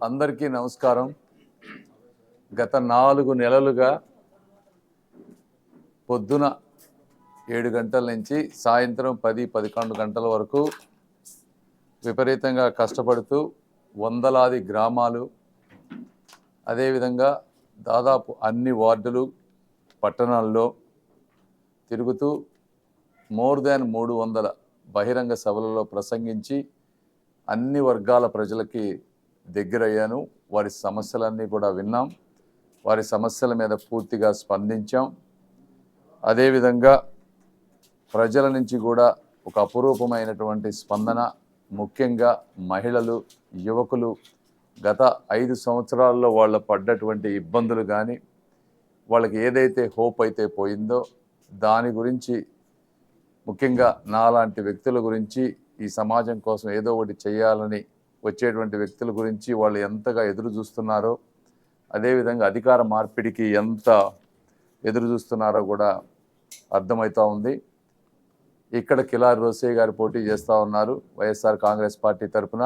అందరికీ నమస్కారం. గత నాలుగు నెలలుగా పొద్దున ఏడు గంటల నుంచి సాయంత్రం పది పదకొండు గంటల వరకు విపరీతంగా కష్టపడుతూ వందలాది గ్రామాలు అదేవిధంగా దాదాపు అన్ని వార్డులు పట్టణాల్లో తిరుగుతూ మోర్ దాన్ మూడు వందల బహిరంగ సభలలో ప్రసంగించి అన్ని వర్గాల ప్రజలకి దగ్గరయ్యాను. వారి సమస్యలన్నీ కూడా విన్నాం. వారి సమస్యల మీద పూర్తిగా స్పందించాం. అదేవిధంగా ప్రజల నుంచి కూడా ఒక అపురూపమైనటువంటి స్పందన ముఖ్యంగా మహిళలు యువకులు గత ఐదు సంవత్సరాల్లో వాళ్ళ పడ్డటువంటి ఇబ్బందులు కానీ వాళ్ళకి ఏదైతే హోప్ అయితే పోయిందో దాని గురించి ముఖ్యంగా నాలాంటి వ్యక్తుల గురించి ఈ సమాజం కోసం ఏదో ఒకటి చేయాలని వచ్చేటువంటి వ్యక్తుల గురించి వాళ్ళు ఎంతగా ఎదురు చూస్తున్నారో అదేవిధంగా అధికార మార్పిడికి ఎంత ఎదురు చూస్తున్నారో కూడా అర్థమవుతూ ఉంది. ఇక్కడ కిలారి రోసయ్య గారు పోటీ చేస్తూ ఉన్నారు వైఎస్ఆర్ కాంగ్రెస్ పార్టీ తరఫున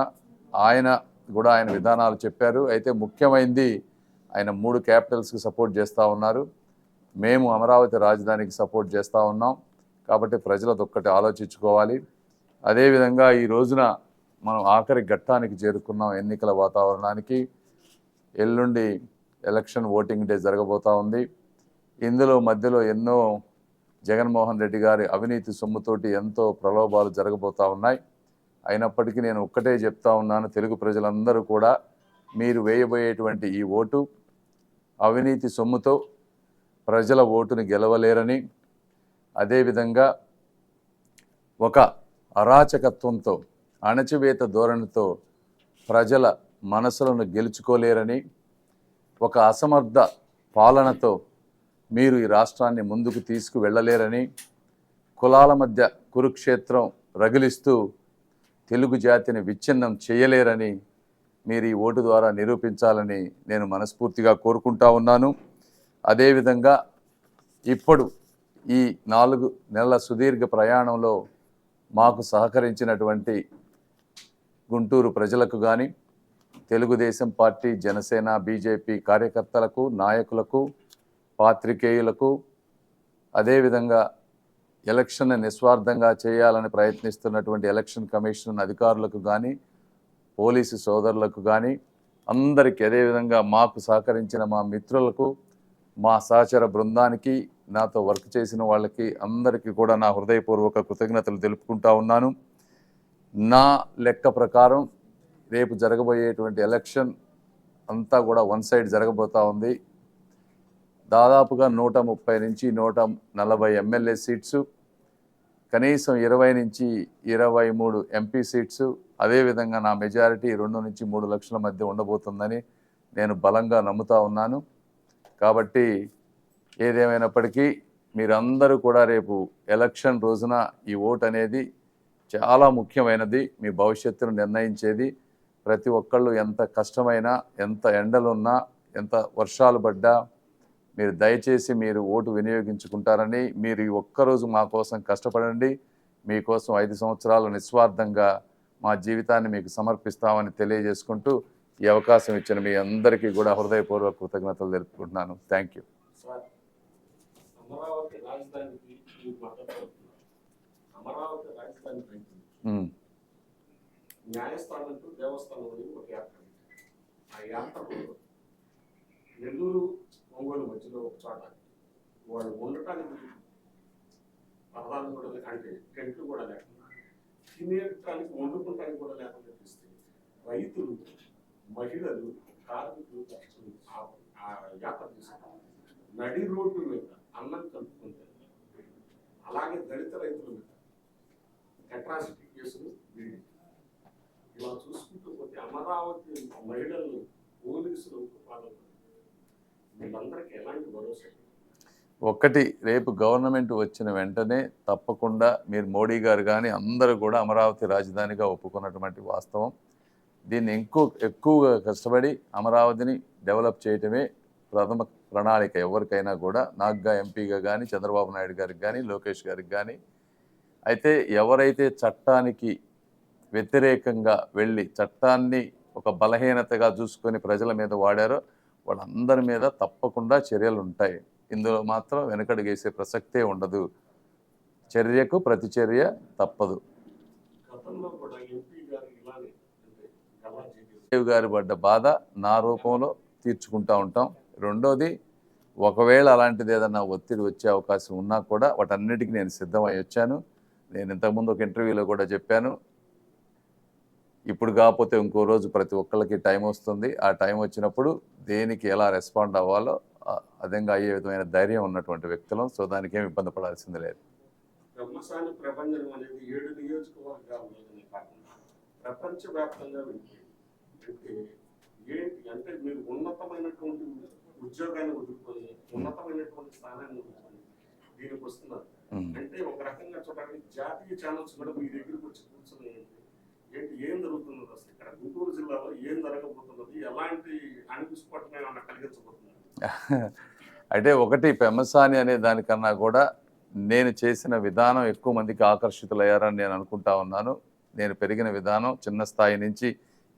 ఆయన కూడా ఆయన విధానాలు చెప్పారు. అయితే ముఖ్యమైనది ఆయన మూడు క్యాపిటల్స్కి సపోర్ట్ చేస్తూ ఉన్నారు. మేము అమరావతి రాజధానికి సపోర్ట్ చేస్తూ ఉన్నాం. కాబట్టి ప్రజలు అదొక్కటి ఆలోచించుకోవాలి అదేవిధంగా ఈ రోజున మనం ఆఖరి ఘట్టానికి చేరుకున్నాం ఎన్నికల వాతావరణానికి. ఎల్లుండి ఎలక్షన్ ఓటింగ్ డే జరగబోతా ఉంది. ఇందులో మధ్యలో ఎన్నో జగన్మోహన్ రెడ్డి గారి అవినీతి సొమ్ముతోటి ఎంతో ప్రలోభాలు జరగబోతా ఉన్నాయి. అయినప్పటికీ నేను ఒక్కటే చెప్తా ఉన్నాను తెలుగు ప్రజలందరూ కూడా మీరు వేయబోయేటువంటి ఈ ఓటు అవినీతి సొమ్ముతో ప్రజల ఓటుని గెలవలేరని అదేవిధంగా ఒక అరాచకత్వంతో అణచివేత ధోరణితో ప్రజల మనసులను గెలుచుకోలేరని ఒక అసమర్థ పాలనతో మీరు ఈ రాష్ట్రాన్ని ముందుకు తీసుకువెళ్ళలేరని కులాల మధ్య కురుక్షేత్రం రగిలిస్తూ తెలుగు జాతిని విచ్ఛిన్నం చేయలేరని మీరు ఈ ఓటు ద్వారా నిరూపించాలని నేను మనస్ఫూర్తిగా కోరుకుంటా ఉన్నాను. అదేవిధంగా ఇప్పుడు ఈ నాలుగు నెలల సుదీర్ఘ ప్రయాణంలో మాకు సహకరించినటువంటి గుంటూరు ప్రజలకు కానీ తెలుగుదేశం పార్టీ జనసేన బీజేపీ కార్యకర్తలకు నాయకులకు పాత్రికేయులకు అదేవిధంగా ఎలక్షన్ నిస్వార్థంగా చేయాలని ప్రయత్నిస్తున్నటువంటి ఎలక్షన్ కమిషన్ అధికారులకు కానీ పోలీసు సోదరులకు కానీ అందరికీ అదేవిధంగా మాకు సహకరించిన మా మిత్రులకు మా సహచర బృందానికి నాతో వర్క్ చేసిన వాళ్ళకి అందరికీ కూడా నా హృదయపూర్వక కృతజ్ఞతలు తెలుపుకుంటా ఉన్నాను. నా లెక్క ప్రకారం రేపు జరగబోయేటువంటి ఎలక్షన్ అంతా కూడా వన్ సైడ్ జరగబోతా ఉంది. దాదాపుగా నూట ముప్పై నుంచి నూట నలభై ఎమ్మెల్యే సీట్సు కనీసం ఇరవై నుంచి ఇరవై మూడు ఎంపీ సీట్సు అదేవిధంగా నా మెజారిటీ రెండు నుంచి మూడు లక్షల మధ్య ఉండబోతుందని నేను బలంగా నమ్ముతా ఉన్నాను. కాబట్టి ఏదేమైనప్పటికీ మీరందరూ కూడా రేపు ఎలక్షన్ రోజున ఈ ఓట్ అనేది చాలా ముఖ్యమైనది. మీ భవిష్యత్తును నిర్ణయించేది. ప్రతి ఒక్కళ్ళు ఎంత కష్టమైనా ఎంత ఎండలున్నా ఎంత వర్షాలు పడ్డా మీరు దయచేసి మీరు ఓటు వినియోగించుకుంటారని మీరు ఈ ఒక్కరోజు మా కోసం కష్టపడండి. మీకోసం ఐదు సంవత్సరాలు నిస్వార్థంగా మా జీవితాన్ని మీకు సమర్పిస్తామని తెలియజేసుకుంటూ ఈ అవకాశం ఇచ్చిన మీ అందరికీ కూడా హృదయపూర్వక కృతజ్ఞతలు తెలుపుకుంటున్నాను. Thank you. సార్ రాజధానికి మీరు అమరావతి రాజధాని రైతు న్యాయస్థానం టు దేవస్థానం అని ఒక యాత్ర. ఆ యాత్రలో నెల్లూరు ఒంగోలు మధ్యలో ఒక చోట వాళ్ళు ఉండటానికి పరదాలు కూడా అంటే టెంట్లు కూడా లేకుండా తినేటానికి వండుకుంటానికి కూడా లేకుండా తీస్తే రైతులు మహిళలు కార్మికులు కష్టం ఆ- యాత్ర తీసుకుంటారు నడి రోడ్డు మీద అన్నం కలుపుకుంటే అలాగే దళిత రైతుల మీద అట్రాసిటీ కేసులు ఇలా చూసుకుంటూ పోతే అమరావతి మహిళలను పోలీసులు ఉక్కుపాదం వీళ్ళందరికీ ఎలాంటి భరోసా ఒక్కటి రేపు గవర్నమెంట్ వచ్చిన వెంటనే తప్పకుండా మీరు మోడీ గారు కానీ అందరూ కూడా అమరావతి రాజధానిగా ఒప్పుకున్నటువంటి వాస్తవం. దీన్ని ఇంకో ఎక్కువగా కష్టపడి అమరావతిని డెవలప్ చేయటమే ప్రథమ ప్రణాళిక ఎవరికైనా కూడా నాకుగా ఎంపీగా కానీ చంద్రబాబు నాయుడు గారికి కానీ లోకేష్ గారికి కానీ అయితే ఎవరైతే చట్టానికి వ్యతిరేకంగా వెళ్ళి చట్టాన్ని ఒక బలహీనతగా చూసుకొని ప్రజల మీద వాడారో వాళ్ళందరి మీద తప్పకుండా చర్యలు ఉంటాయి. ఇందులో మాత్రం వెనకడుగేసే ప్రసక్తే ఉండదు. చర్యకు ప్రతిచర్య తప్పదు. గారి పడ్డ బాధ నా రూపంలో తీర్చుకుంటా ఉంటాం. రెండోది ఒకవేళ అలాంటిది ఏదన్నా ఒత్తిడి వచ్చే అవకాశం ఉన్నా కూడా వాటన్నిటికీ నేను సిద్ధమై వచ్చాను. నేను ఇంతకుముందు ఒక ఇంటర్వ్యూలో కూడా చెప్పాను. ఇప్పుడు కాకపోతే ఇంకో రోజు ప్రతి ఒక్కళ్ళకి టైం వస్తుంది. ఆ టైం వచ్చినప్పుడు దేనికి ఎలా రెస్పాండ్ అవ్వాలో అదంగా అయ్యే విధమైన ధైర్యం ఉన్నటువంటి వ్యక్తులం. సో దానికి ఏమి ఇబ్బంది పడాల్సింది లేదు. బ్రహ్మశాలి అనేది ఏడు ప్రపంచవ్యాప్తంగా ఏంటి అంటే మీరు ఉన్నతమైనటువంటి ఉద్యోగాన్ని వదులుకొని ఉన్నతమైనటువంటి స్థానాన్ని వదులుకొని దీనికి వస్తున్నారు. అంటే ఒక రకంగా చూడండి జాతీయ ఛానల్స్ కూడా మీ దగ్గరికి వచ్చి కూర్చుని ఏంటి ఏం జరుగుతున్నది అసలు? ఇక్కడ గుంటూరు జిల్లాలో ఏం జరగబోతున్నది? ఎలాంటి అనిపిస్పటం ఏమన్నా కలిగించబోతున్నారు అంటే ఒకటి పెమసాని అనే దానికన్నా కూడా నేను చేసిన విధానం ఎక్కువ మందికి ఆకర్షితులయ్యారని నేను అనుకుంటా ఉన్నాను. నేను పెరిగిన విధానం చిన్న స్థాయి నుంచి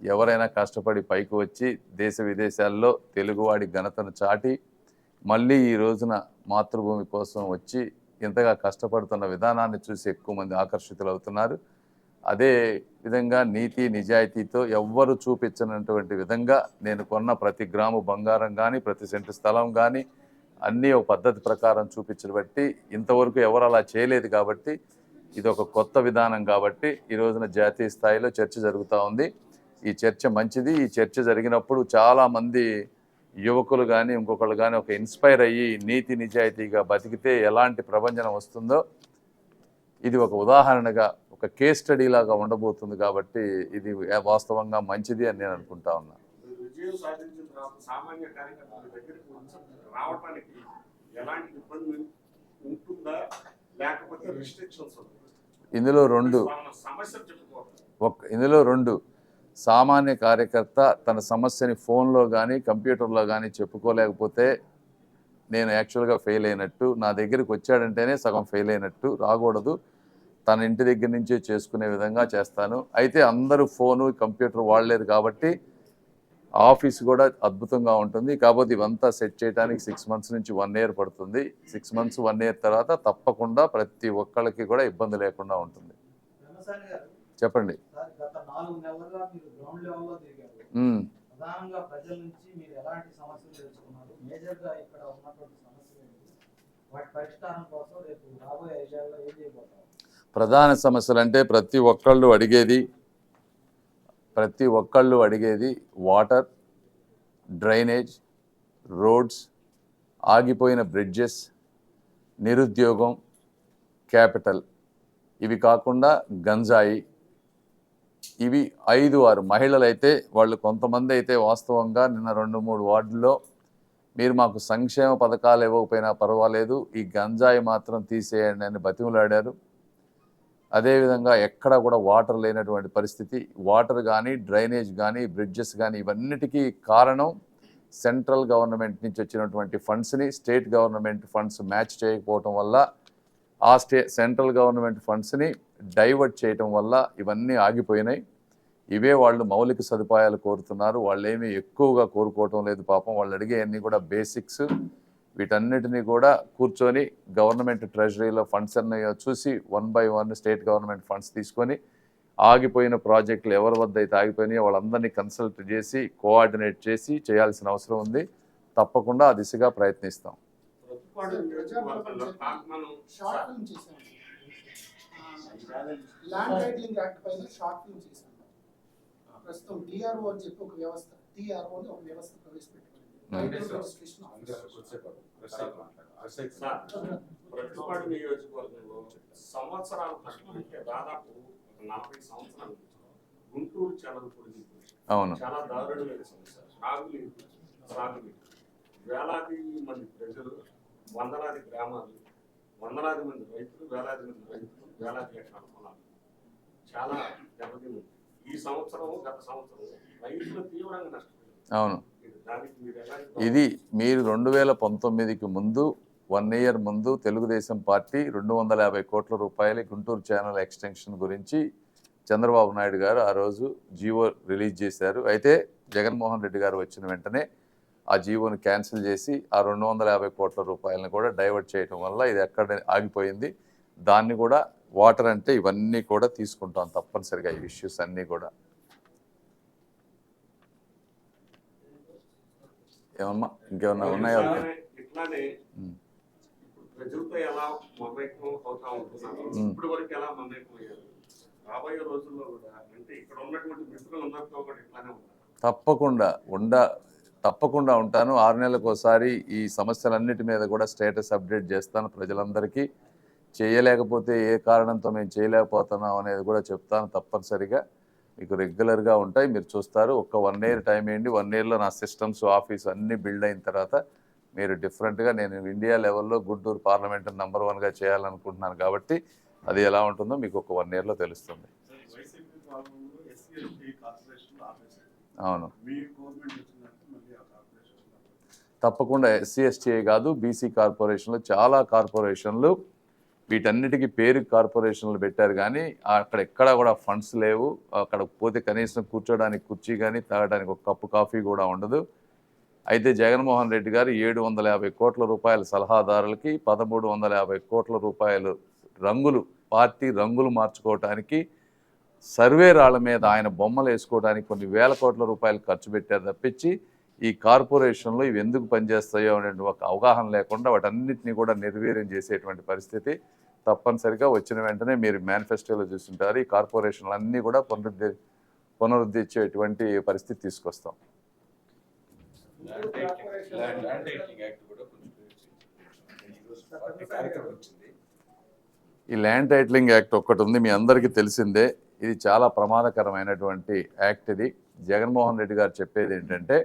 ఎవరైనా కష్టపడి పైకి వచ్చి దేశ విదేశాల్లో తెలుగువాడి ఘనతను చాటి మళ్ళీ ఈ రోజున మాతృభూమి కోసం వచ్చి ఇంతగా కష్టపడుతున్న విధానాన్ని చూసి ఎక్కువ మంది ఆకర్షితులు అవుతున్నారు. అదే విధంగా నీతి నిజాయితీతో ఎవ్వరు చూపించినటువంటి విధంగా నేను కొన్న ప్రతి గ్రాము బంగారం కానీ ప్రతి సెంటు స్థలం కానీ అన్నీ ఒక పద్ధతి ప్రకారం చూపించడం బట్టి ఇంతవరకు ఎవరు అలా చేయలేదు కాబట్టి ఇది ఒక కొత్త విధానం కాబట్టి ఈ రోజున జాతీయ స్థాయిలో చర్చ జరుగుతూ ఉంది. ఈ చర్చ మంచిది. ఈ చర్చ జరిగినప్పుడు చాలామంది యువకులు కానీ ఇంకొకళ్ళు కానీ ఒక ఇన్స్పైర్ అయ్యి నీతి నిజాయితీగా బతికితే ఎలాంటి ప్రభంజనం వస్తుందో ఇది ఒక ఉదాహరణగా ఒక కేస్ స్టడీ లాగా ఉండబోతుంది కాబట్టి ఇది వాస్తవంగా మంచిది అని నేను అనుకుంటా ఉన్నా. ఇందులో రెండు. ఇందులో రెండు. సామాన్య కార్యకర్త తన సమస్యని ఫోన్లో కానీ కంప్యూటర్లో కానీ చెప్పుకోలేకపోతే నేను యాక్చువల్గా ఫెయిల్ అయినట్టు నా దగ్గరికి వచ్చాడంటేనే సగం ఫెయిల్ అయినట్టు రాకూడదు. తన ఇంటి దగ్గర నుంచే చేసుకునే విధంగా చేస్తాను. అయితే అందరూ ఫోను కంప్యూటర్ వాడలేరు కాబట్టి ఆఫీస్ కూడా అద్భుతంగా ఉంటుంది. కాకపోతే ఇవంతా సెట్ చేయడానికి సిక్స్ మంత్స్ నుంచి వన్ ఇయర్ పడుతుంది. సిక్స్ మంత్స్ వన్ ఇయర్ తర్వాత తప్పకుండా ప్రతి ఒక్కళ్ళకి కూడా ఇబ్బంది లేకుండా ఉంటుంది. చెప్పండి. ప్రధాన సమస్యలు అంటే ప్రతి ఒక్కళ్ళు అడిగేది ప్రతి ఒక్కళ్ళు అడిగేది వాటర్ డ్రైనేజ్ రోడ్స్ ఆగిపోయిన బ్రిడ్జెస్ నిరుద్యోగం క్యాపిటల్. ఇవి కాకుండా గంజాయి ఇవి ఐదు ఆరు మహిళలు అయితే వాళ్ళు కొంతమంది అయితే వాస్తవంగా నిన్న రెండు మూడు వార్డుల్లో మీరు మాకు సంక్షేమ పథకాలు ఇవ్వకపోయినా పర్వాలేదు ఈ గంజాయి మాత్రం తీసేయండి అని బతిమలాడారు. అదేవిధంగా ఎక్కడ కూడా వాటర్ లేనటువంటి పరిస్థితి వాటర్ కానీ డ్రైనేజ్ కానీ బ్రిడ్జెస్ కానీ ఇవన్నిటికీ కారణం సెంట్రల్ గవర్నమెంట్ నుంచి వచ్చినటువంటి ఫండ్స్ని స్టేట్ గవర్నమెంట్ ఫండ్స్ మ్యాచ్ చేయకపోవటం వల్ల ఆ స్టే సెంట్రల్ గవర్నమెంట్ ఫండ్స్ని డైవర్ట్ చేయటం వల్ల ఇవన్నీ ఆగిపోయినాయి. ఇవే వాళ్ళు మౌలిక సదుపాయాలు కోరుతున్నారు. వాళ్ళు ఏమీ ఎక్కువగా కోరుకోవటం లేదు పాపం. వాళ్ళు అడిగేవన్నీ కూడా బేసిక్స్. వీటన్నిటినీ కూడా కూర్చొని గవర్నమెంట్ ట్రెజరీలో ఫండ్స్ అన్ని చూసి one by one state government funds తీసుకొని ఆగిపోయిన ప్రాజెక్టులు ఎవరి వద్ద అయితే ఆగిపోయినాయో వాళ్ళందరినీ కన్సల్ట్ చేసి కోఆర్డినేట్ చేసి చేయాల్సిన అవసరం ఉంది. తప్పకుండా ఆ దిశగా ప్రయత్నిస్తాం. షార్ట్ ఫిల్మ్ చేశాను. ల్యాండ్ టైటిలింగ్ యాక్ట్ పైన షార్ట్ ఫిల్మ్ చేశాను. ప్రస్తుతం డిఆర్ఓ అని చెప్పి ఒక వ్యవస్థ టిఆర్ఓ అని ఒక వ్యవస్థ ప్రతిపాడు నియోజకవర్గంలో సంవత్సరాల తక్కువ అంటే దాదాపు ఒక నలభై సంవత్సరాల గుంటూరు చాలా పొడిగింది అవును. చాలా దారుణమైన సమస్య. సాగునీరు సాగునీరు. వేలాది మంది ప్రజలు వందలాది గ్రామాలు వందలాది మంది రైతులు వేలాది మంది రైతులు వేలాది ఎకరాల పొలాలు చాలా దెబ్బతింది ఈ సంవత్సరం గత సంవత్సరం రైతులు తీవ్రంగా నష్టపోయారు. అవును. ఇది మీరు ఎలాంటి ఇది మీరు రెండు వేల పంతొమ్మిదికి ముందు వన్ ఇయర్ ముందు తెలుగుదేశం పార్టీ రెండు వందల యాభై కోట్ల రూపాయల గుంటూరు ఛానల్ ఎక్స్టెన్షన్ గురించి చంద్రబాబు నాయుడు గారు ఆ రోజు జీవో రిలీజ్ చేశారు. అయితే జగన్మోహన్ రెడ్డి గారు వచ్చిన వెంటనే ఆ జీవోని క్యాన్సిల్ చేసి ఆ రెండు వందల యాభై కోట్ల రూపాయలను కూడా డైవర్ట్ చేయడం వల్ల ఇది ఎక్కడ ఆగిపోయింది. దాన్ని కూడా వాటర్ అంటే ఇవన్నీ కూడా తీసుకుంటాం తప్పనిసరిగా ఈ ఇష్యూస్ అన్నీ కూడా. ఏమమ్మా ఇంకేమన్నా ఉన్నాయా? ఇట్లానే- ఇట్లానే ఉమ్. ఇప్పుడు ప్రజలతో ఎలా మమేకం అవుతా ఉంటున్నారు ఉమ్. ఇప్పుడు వరకు ఎలా మమేకం అయ్యారు రాబోయే రోజుల్లో కూడా అంటే ఇక్కడ ఉన్నటువంటి మిత్రులు అందరితో కూడా ఇట్లానే ఉంటారు తప్పకుండా ఉండ తప్పకుండా ఉంటాను. ఆరు నెలలకు ఒకసారి ఈ సమస్యలన్నిటి మీద కూడా స్టేటస్ అప్డేట్ చేస్తాను ప్రజలందరికీ. చేయలేకపోతే ఏ కారణంతో మేము చేయలేకపోతున్నాం అనేది కూడా చెప్తాను తప్పనిసరిగా. మీకు రెగ్యులర్గా ఉంటాయి మీరు చూస్తారు. ఒక వన్ ఇయర్ టైం ఏంటి వన్ ఇయర్లో నా సిస్టమ్స్ ఆఫీస్ అన్నీ బిల్డ్ అయిన తర్వాత మీరు డిఫరెంట్గా నేను ఇండియా లెవెల్లో గుంటూరు పార్లమెంట్ నెంబర్ వన్గా చేయాలనుకుంటున్నాను కాబట్టి అది ఎలా ఉంటుందో మీకు ఒక వన్ ఇయర్లో తెలుస్తుంది. అవును మీ గవర్నమెంట్ వచ్చిందంటే మళ్ళీ ఆ కార్పొరేషన్ తప్పకుండా ఎస్సీ ఎస్టీ కాదు బీసీ కార్పొరేషన్లు చాలా కార్పొరేషన్లు వీటన్నిటికీ పేరు కార్పొరేషన్లు పెట్టారు కానీ అక్కడ ఎక్కడా కూడా ఫండ్స్ లేవు. అక్కడ పోతే కనీసం కూర్చోడానికి కుర్చీ కానీ తాగడానికి ఒక కప్పు కాఫీ కూడా ఉండదు. అయితే జగన్మోహన్ రెడ్డి గారు ఏడు వందల యాభై కోట్ల రూపాయల సలహాదారులకి పదమూడు వందల యాభై కోట్ల రూపాయలు రంగులు పార్టీ రంగులు మార్చుకోవటానికి సర్వే రాళ్ళ మీద ఆయన బొమ్మలు వేసుకోవడానికి కొన్ని వేల కోట్ల రూపాయలు ఖర్చు పెట్టారు తప్పించి ఈ కార్పొరేషన్లో ఇవి ఎందుకు పనిచేస్తాయో అనే ఒక అవగాహన లేకుండా వాటన్నిటిని కూడా నిర్వీర్యం చేసేటువంటి పరిస్థితి తప్పనిసరిగా వచ్చిన వెంటనే మీరు మేనిఫెస్టోలో చూస్తుంటారు ఈ కార్పొరేషన్లు అన్నీ కూడా పునరుద్ధి పునరుద్ధరించేటువంటి పరిస్థితి తీసుకొస్తాం. ఈ ల్యాండ్ టైటిలింగ్ యాక్ట్ ఒక్కటి ఉంది. మీ అందరికీ తెలిసిందే. ఇది చాలా ప్రమాదకరమైనటువంటి యాక్ట్ ఇది. జగన్మోహన్ రెడ్డి గారు చెప్పేది ఏంటంటే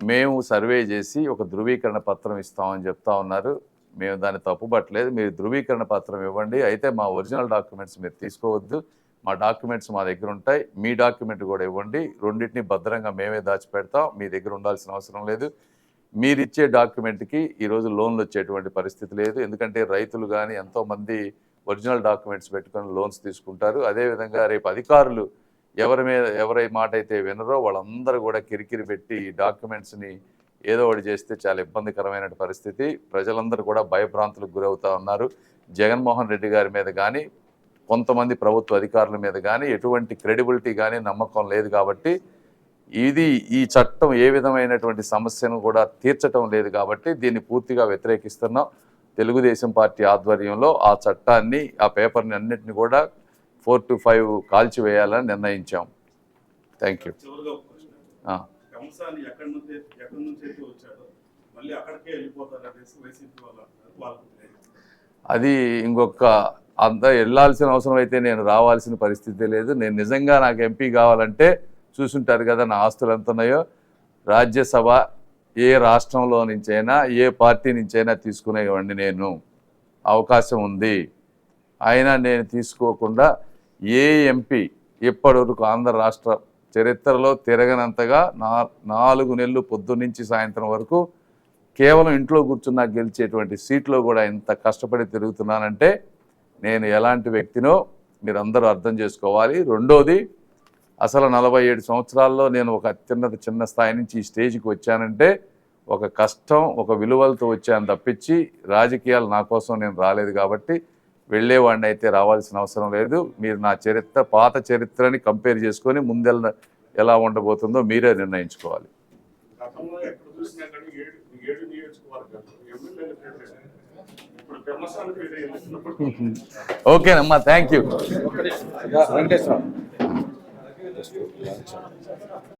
మేము సర్వే చేసి ఒక ధృవీకరణ పత్రం ఇస్తామని చెప్తా ఉన్నారు. మేము దాన్ని తప్పుపట్టలేదు. మీరు ధృవీకరణ పత్రం ఇవ్వండి. అయితే మా ఒరిజినల్ డాక్యుమెంట్స్ మీరు తీసుకోవద్దు. మా డాక్యుమెంట్స్ మా దగ్గర ఉంటాయి. మీ డాక్యుమెంట్ కూడా ఇవ్వండి. రెండింటిని భద్రంగా మేమే దాచిపెడతాం. మీ దగ్గర ఉండాల్సిన అవసరం లేదు. మీరు ఇచ్చే డాక్యుమెంట్కి ఈరోజు లోన్లు వచ్చేటువంటి పరిస్థితి లేదు. ఎందుకంటే రైతులు కానీ ఎంతోమంది ఒరిజినల్ డాక్యుమెంట్స్ పెట్టుకొని లోన్స్ తీసుకుంటారు. అదేవిధంగా రేపు అధికారులు ఎవరి మీద ఎవరి మాట అయితే వినరో వాళ్ళందరూ కూడా కిరికిరి పెట్టి ఈ డాక్యుమెంట్స్ని ఏదో ఒకటి చేస్తే చాలా ఇబ్బందికరమైన పరిస్థితి. ప్రజలందరూ కూడా భయభ్రాంతులకు గురవుతూ ఉన్నారు. జగన్మోహన్ రెడ్డి గారి మీద కానీ కొంతమంది ప్రభుత్వ అధికారుల మీద కానీ ఎటువంటి క్రెడిబిలిటీ కానీ నమ్మకం లేదు కాబట్టి ఇది ఈ చట్టం ఏ విధమైనటువంటి సమస్యను కూడా తీర్చటం లేదు కాబట్టి దీన్ని పూర్తిగా వ్యతిరేకిస్తున్నాం. తెలుగుదేశం పార్టీ ఆధ్వర్యంలో ఆ చట్టాన్ని ఆ పేపర్ని అన్నింటిని కూడా ఫోర్ టు ఫైవ్ కాల్చివేయాలని నిర్ణయించాం. Thank you. అది ఇంకొక అంత వెళ్ళాల్సిన అవసరం అయితే నేను రావాల్సిన పరిస్థితి లేదు. నేను నిజంగా నాకు ఎంపీ కావాలంటే చూసుంటారు కదా నా ఆస్తులు ఎంత ఉన్నాయో. రాజ్యసభ ఏ రాష్ట్రంలో నుంచైనా ఏ పార్టీ నుంచైనా తీసుకునేవాడిని నేను. అవకాశం ఉంది. అయినా నేను తీసుకోకుండా ఏ ఎంపీ ఇప్పటివరకు ఆంధ్ర రాష్ట్ర చరిత్రలో తిరగనంతగా నా నాలుగు నెలలు పొద్దున్నుంచి సాయంత్రం వరకు కేవలం ఇంట్లో కూర్చున్నా గెలిచేటువంటి సీట్లో కూడా ఇంత కష్టపడి తిరుగుతున్నానంటే నేను ఎలాంటి వ్యక్తినో మీరందరూ అర్థం చేసుకోవాలి. రెండోది అసలు నలభై ఏడు సంవత్సరాల్లో నేను ఒక అత్యున్నత చిన్న స్థాయి నుంచి ఈ స్టేజ్కి వచ్చానంటే ఒక కష్టం ఒక విలువలతో వచ్చాను తప్పించి రాజకీయాలు నా కోసం నేను రాలేదు కాబట్టి వెళ్ళేవాడిని అయితే రావాల్సిన అవసరం లేదు. మీరు నా చరిత్ర పాత చరిత్రని కంపేర్ చేసుకొని ముందెళ్ళ ఎలా ఉండబోతుందో మీరే నిర్ణయించుకోవాలి. ఓకేనమ్మా థ్యాంక్ యూ